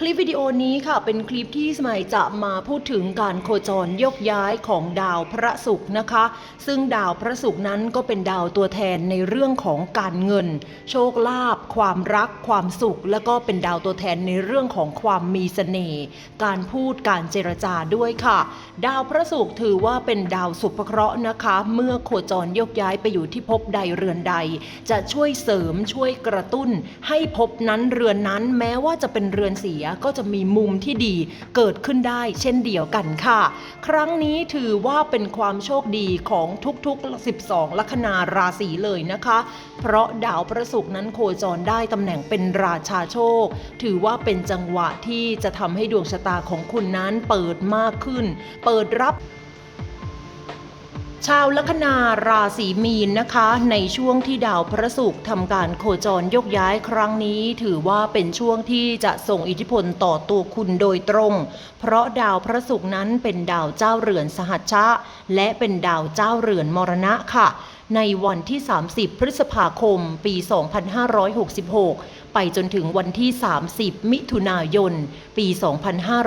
คลิปวิดีโอนี้ค่ะเป็นคลิปที่สมัยจะมาพูดถึงการโคจรยกย้ายของดาวพระศุกร์นะคะ ซึ่งดาวพระศุกร์นั้นก็เป็นดาวตัวแทนในเรื่องของการเงิน โชคลาภความรัก ความสุข แล้วก็เป็นดาวตัวแทนในเรื่องของความมีเสน่ห์การพูดการเจรจาด้วยค่ะ ดาวพระศุกร์ถือว่าเป็นดาวสุภเคราะห์นะคะ เมื่อโคจรยกย้ายไปอยู่ที่ภพใดเรือนใด จะช่วยเสริมช่วยกระตุ้น ให้ภพนั้นเรือนนั้นแม้ว่าจะเป็นเรือนเสียก็จะมีมุมที่ดีเกิดขึ้นได้เช่นเดียวกันค่ะ ครั้งนี้ถือว่าเป็นความโชคดีของทุกๆ 12 ลัคนาราศีเลยนะคะ เพราะดาวพระศุกร์นั้นโคจรได้ตำแหน่งเป็นราชาโชค ถือว่าเป็นจังหวะที่จะทำให้ดวงชะตาของคุณนั้นเปิดมากขึ้น เปิดรับ ชาวลัคนาราศีมีนนะคะ ในช่วงที่ดาวพระศุกร์ทำการโคจรยกย้ายครั้งนี้ ถือว่าเป็นช่วงที่จะส่งอิทธิพลต่อตัวคุณโดยตรง เพราะดาวพระศุกร์นั้นเป็นดาวเจ้าเรือนสหัชชะ และเป็นดาวเจ้าเรือนมรณะค่ะในวันที่ 30 พฤษภาคม ปี 2566 ไปจนถึงวันที่ 30 มิถุนายน ปี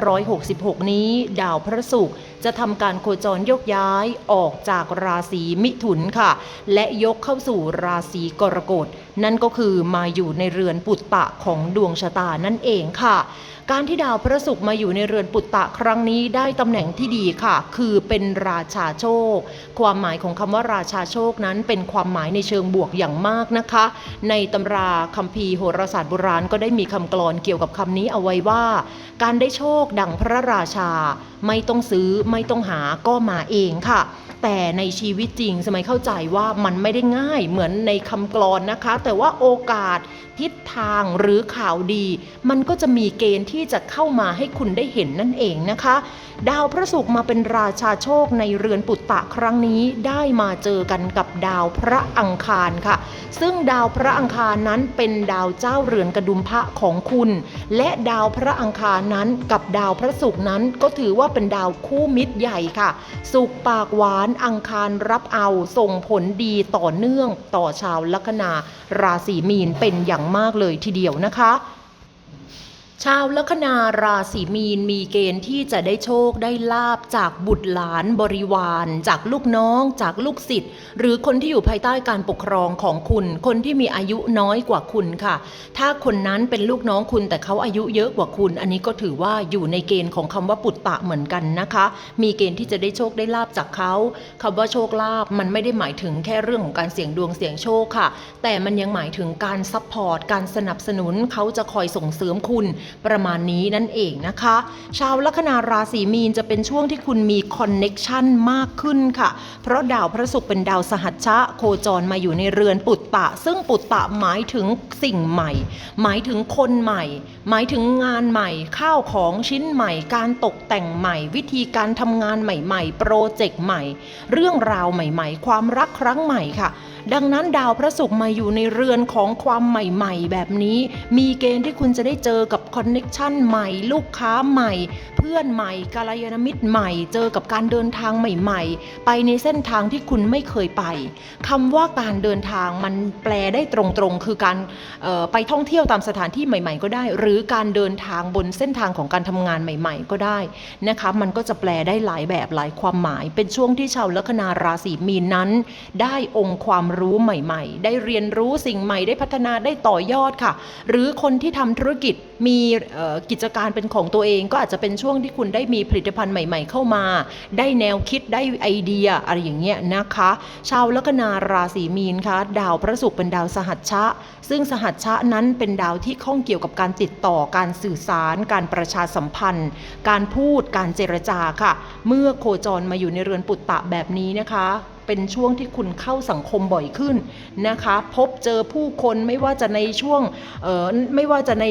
2566 นี้ ดาวพระศุกร์จะทำการโคจรยกย้ายออกจากราศีมิถุนค่ะ และยกเข้าสู่ราศีกรกฎ นั่นก็คือมาอยู่ในเรือนปุตตะของดวงชะตานั่นเองค่ะ การที่ดาวพระศุกร์มาอยู่ในเรือนปุตตะครั้งนี้ได้ตำแหน่งที่ดีค่ะ คือเป็นราชาโชค ความหมายของคำว่าราชาโชคนั้นเป็นความหมายในเชิงบวกอย่างมากนะคะ ในตำราคัมภีร์โหราศาสตร์โบราณก็ได้มีคำกลอนเกี่ยวกับคำนี้เอาไว้ว่าการได้โชคดังพระราชา ไม่ต้องซื้อไม่ต้องหาก็มาเองค่ะ แต่ในชีวิตจริงสมัยเข้าใจว่ามันไม่ได้ง่ายเหมือนในคำกลอนนะคะ แต่ว่าโอกาสทิศทางหรือข่าวดี มันก็จะมีเกณฑ์ที่จะเข้ามาให้คุณได้เห็นนั่นเองนะคะ ดาวพระศุกร์มาเป็นราชาโชคในเรือนปุตตะครั้งนี้ได้มาเจอกันกับดาวพระอังคารค่ะ ซึ่งดาวพระอังคารนั้นเป็นดาวเจ้าเรือนกระดุมพระของคุณ และดาวพระอังคารนั้นกับดาวพระศุกร์นั้นก็ถือว่าเป็นดาวคู่มิตรใหญ่ค่ะ สุขปากหวานอังคารรับเอา ส่งผลดีต่อเนื่องต่อชาวลัคนาราศีมีนเป็นอย่างมากเลยทีเดียวนะคะ ชาวลัคนาราศีมีนมีเกณฑ์ที่จะได้โชคได้ลาบจากบุตรหลานบริวาร จากลูกน้อง จากลูกศิษย์ หรือคนที่อยู่ภายใต้การปกครองของคุณ คนที่มีอายุน้อยกว่าคุณค่ะ ถ้าคนนั้นเป็นลูกน้องคุณแต่เขาอายุเยอะกว่าคุณ อันนี้ก็ถือว่าอยู่ในเกณฑ์ของคำว่าปุตตะเหมือนกันนะคะ มีเกณฑ์ที่จะได้โชคได้ลาบจากเขาคำว่าโชคลาภมันไม่ได้หมายถึงแค่เรื่องของการเสี่ยงดวงเสี่ยงโชคค่ะ แต่มันยังหมายถึงการซัพพอร์ตการสนับสนุนเขาจะคอยส่งเสริมคุณประมาณนี้นั่นเองนะคะ ชาวลัคนาราศีมีนจะเป็นช่วงที่คุณมีคอนเน็กชันมากขึ้นค่ะ เพราะดาวพระศุกร์เป็นดาวสหัชชะ โคจรมาอยู่ในเรือนปุตตะ ซึ่งปุตตะหมายถึงสิ่งใหม่ หมายถึงคนใหม่ หมายถึงงานใหม่ ข้าวของชิ้นใหม่ การตกแต่งใหม่ วิธีการทำงานใหม่ ๆ โปรเจกต์ใหม่ เรื่องราวใหม่ ๆ ความรักครั้งใหม่ค่ะดังนั้นดาวพระศุกร์มาอยู่ในเรือนของความใหม่ๆ แบบนี้ มีเกณฑ์ที่คุณจะได้เจอกับคอนเน็กชันใหม่ ลูกค้าใหม่เพื่อนใหม่กาลยานมิตรใหม่ เจอกับการเดินทางใหม่ๆ ไปในเส้นทางที่คุณไม่เคยไปคำว่าการเดินทางมันแปลได้ตรงๆ คือการไปท่องเที่ยวตามสถานที่ใหม่ ๆ ก็ได้ หรือการเดินทางบนเส้นทางของการทำงานใหม่ ๆ ก็ได้นะคะมันก็จะแปลได้หลายแบบหลายความหมาย เป็นช่วงที่ชาวลัคนาราศีมีนนั้น ได้องค์ความรู้ใหม่ๆ ได้เรียนรู้สิ่งใหม่ได้พัฒนาได้ต่อยอดค่ะ หรือคนที่ทำธุรกิจมีกิจการเป็นของตัวเองก็อาจจะเป็นช่วงวงที่คุณได้มีผลิตภัณฑ์ใหม่ๆ เข้ามา ได้แนวคิดได้ไอเดียอะไรอย่างเงี้ยนะคะ ชาวลัคนาราศีมีนคะดาวพระศุกร์เป็นดาวสหัชชะ ซึ่งสหัชชะนั้นเป็นดาวที่ข้องเกี่ยวกับการติดต่อการสื่อสาร การประชาสัมพันธ์ การพูดการเจรจาค่ะ เมื่อโคจรมาอยู่ในเรือนปุตตะแบบนี้นะคะเป็นช่วงที่คุณเข้าสังคมบ่อยขึ้นนะคะ พบเจอผู้คนไม่ว่าจะในช่วงไม่ว่าจะใน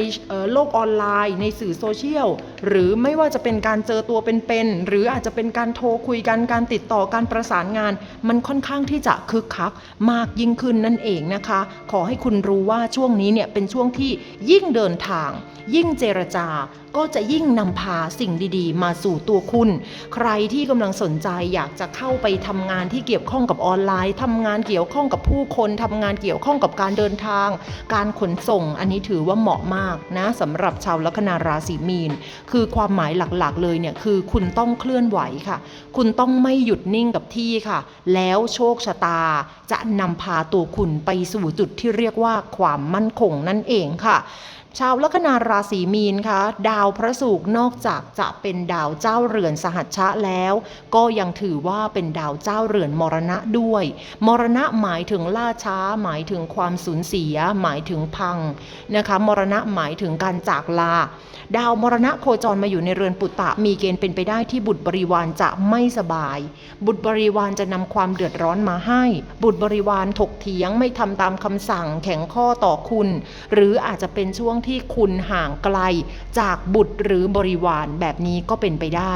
โลกออนไลน์ ในสื่อโซเชียลหรือไม่ว่าจะเป็นการเจอตัวเป็นๆหรืออาจจะเป็นการโทรคุยกันการติดต่อการประสานงาน มันค่อนข้างที่จะคึกคักมากยิ่งขึ้นนั่นเองนะคะ ขอให้คุณรู้ว่าช่วงนี้เนี่ยเป็นช่วงที่ยิ่งเดินทาง ยิ่งเจรจาก็จะยิ่งนำพาสิ่งดีๆ มาสู่ตัวคุณ ใครที่กำลังสนใจอยากจะเข้าไปทำงานที่เกี่ยวข้องกับออนไลน์ทำงานเกี่ยวข้องกับผู้คนทำงานเกี่ยวข้องกับการเดินทาง การขนส่ง อันนี้ถือว่าเหมาะมากนะสำหรับชาวลัคนาราศีมีนคือความหมายหลักๆ เลยเนี่ยคือคุณต้องเคลื่อนไหวค่ะ คุณต้องไม่หยุดนิ่งกับที่ค่ะ แล้วโชคชะตาจะนำพาตัวคุณไปสู่จุดที่เรียกว่าความมั่นคงนั่นเองค่ะ ชาวลัคนาราศีมีนคะดาวพระศุกร์นอกจากจะเป็นดาวเจ้าเรือนสหัชชะแล้ว ก็ยังถือว่าเป็นดาวเจ้าเรือนมรณะด้วย มรณะหมายถึงล่าช้า หมายถึงความสูญเสีย หมายถึงพังนะคะมรณะหมายถึงการจากลา ดาวมรณะโคจรมาอยู่ในเรือนปุตตะมีเกณฑ์เป็นไปได้ที่บุตรบริวารจะไม่สบาย บุตรบริวารจะนำความเดือดร้อนมาให้ บุตรบริวารถกเถียงไม่ทำตามคำสั่งแข็งข้อต่อคุณ หรืออาจจะเป็นช่วงที่คุณห่างไกลจากบุตรหรือบริวารแบบนี้ก็เป็นไปได้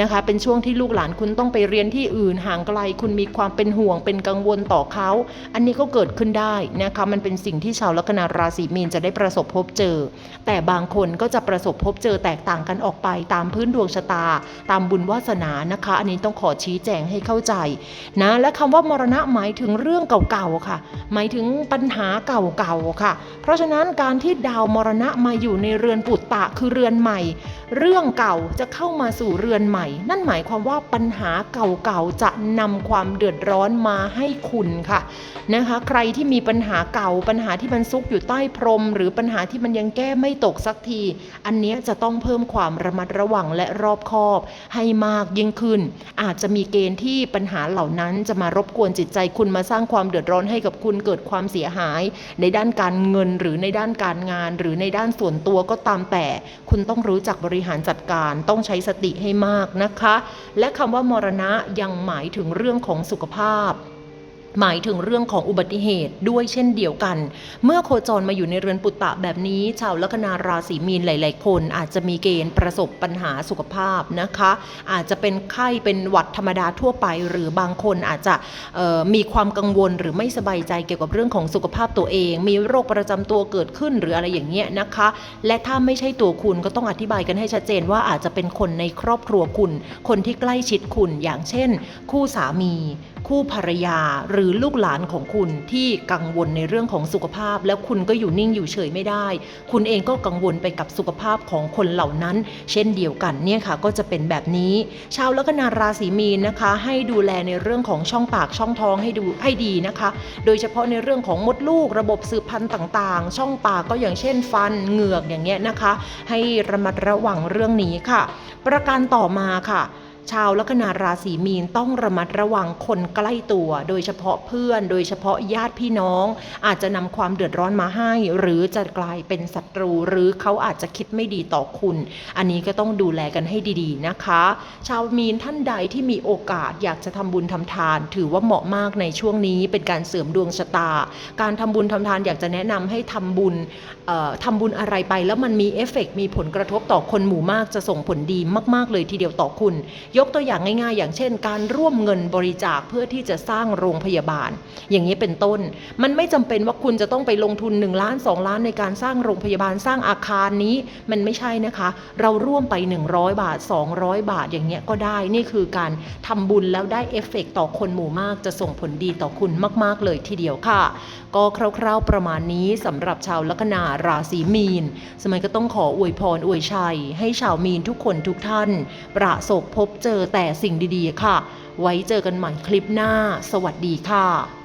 นะคะ เป็นช่วงที่ลูกหลานคุณต้องไปเรียนที่อื่นห่างไกล คุณมีความเป็นห่วงเป็นกังวลต่อเขา อันนี้ก็เกิดขึ้นได้นะคะ มันเป็นสิ่งที่ชาวลัคนาราศีมีนจะได้ประสบพบเจอ แต่บางคนก็จะประสบพบเจอแตกต่างกันออกไปตามพื้นดวงชะตา ตามบุญวาสนานะคะ อันนี้ต้องขอชี้แจงให้เข้าใจนะ และคำว่ามรณะหมายถึงเรื่องเก่าๆค่ะ หมายถึงปัญหาเก่าๆค่ะ เพราะฉะนั้นการที่ดาวมรณะมาอยู่ในเรือนปุตตะคือเรือนใหม่ เรื่องเก่าจะเข้ามาสู่เรือนใหม่ นั่นหมายความว่าปัญหาเก่าๆจะนำความเดือดร้อนมาให้คุณค่ะนะคะใครที่มีปัญหาเก่า ปัญหาที่มันซุกอยู่ใต้พรม หรือปัญหาที่มันยังแก้ไม่ตกสักที อันนี้จะต้องเพิ่มความระมัดระวังและรอบคอบให้มากยิ่งขึ้น อาจจะมีเกณฑ์ที่ปัญหาเหล่านั้นจะมารบกวนจิตใจคุณมาสร้างความเดือดร้อนให้กับคุณเกิดความเสียหาย ในด้านการเงินหรือในด้านการงานหรือในด้านส่วนตัวก็ตามแต่ คุณต้องรู้จักบริหารจัดการต้องใช้สติให้มากนะคะ และคำว่ามรณะยังหมายถึงเรื่องของสุขภาพ หมายถึงเรื่องของอุบัติเหตุด้วยเช่นเดียวกัน เมื่อโคจรมาอยู่ในเรือนปุตตะแบบนี้ ชาวลัคนาราศีมีนหลาย ๆ คนอาจจะมีเกณฑ์ประสบปัญหาสุขภาพนะคะ อาจจะเป็นไข้เป็นหวัดธรรมดาทั่วไป หรือบางคนอาจจะมีความกังวลหรือไม่สบายใจเกี่ยวกับเรื่องของสุขภาพตัวเอง มีโรคประจำตัวเกิดขึ้นหรืออะไรอย่างเงี้ยนะคะ และถ้าไม่ใช่ตัวคุณก็ต้องอธิบายกันให้ชัดเจนว่าอาจจะเป็นคนในครอบครัวคุณ คนที่ใกล้ชิดคุณอย่างเช่น คู่สามี คู่ภรรยาหรือือลูกหลานของคุณที่กังวลในเรื่องของสุขภาพ แล้วคุณก็อยู่นิ่งอยู่เฉยไม่ได้ คุณเองก็กังวลไปกับสุขภาพของคนเหล่านั้น เช่นเดียวกันเนี่ยค่ะก็จะเป็นแบบนี้ ชาวลัคนาราศีมีนนะคะ ให้ดูแลในเรื่องของช่องปากช่องท้องให้ดูให้ดีนะคะ โดยเฉพาะในเรื่องของมดลูกระบบสืบพันธุ์ต่างๆ ช่องปากก็อย่างเช่น ฟันเหงือกอย่างเงี้ยนะคะ ให้ระมัดระวังเรื่องนี้ค่ะ ประการต่อมาค่ะ ชาวลัคนาราศีมีนต้องระมัดระวังคนใกล้ตัว โดยเฉพาะเพื่อน โดยเฉพาะญาติพี่น้อง อาจจะนำความเดือดร้อนมาให้ หรือจะกลายเป็นศัตรู หรือเขาอาจจะคิดไม่ดีต่อคุณ อันนี้ก็ต้องดูแลกันให้ดีๆนะคะ ชาวมีนท่านใดที่มีโอกาสอยากจะทำบุญทำทาน ถือว่าเหมาะมากในช่วงนี้เป็นการเสริมดวงชะตา การทำบุญทำทานอยากจะแนะนำให้ทำบุญเอ่อทำบุญอะไรไป แล้วมันมีเอฟเฟกต์มีผลกระทบต่อคนหมู่มากจะส่งผลดีมาก ๆ เลยทีเดียวต่อคุณยกตัวอย่างง่าย ๆ อย่างเช่น การร่วมเงินบริจาคเพื่อที่จะสร้างโรงพยาบาล อย่างนี้เป็นต้น มันไม่จำเป็นว่าคุณจะต้องไปลงทุน 1 ล้าน 2 ล้านในการสร้างโรงพยาบาลสร้างอาคารนี้มันไม่ใช่นะคะ เราร่วมไป 100 บาท 200 บาทอย่างเงี้ยก็ได้นี่คือการทำบุญแล้วได้เอฟเฟกต์ต่อคนหมู่มากจะส่งผลดีต่อคุณมาก ๆ เลยทีเดียวค่ะ ก็คร่าว ๆประมาณนี้สำหรับชาวลัคนาราศีมีน สมัยก็ต้องขออวยพรอวยชัย ให้ชาวมีนทุกคนทุกท่าน ประสบพบเจอแต่สิ่งดีๆค่ะ ไว้เจอกันใหม่คลิปหน้า สวัสดีค่ะ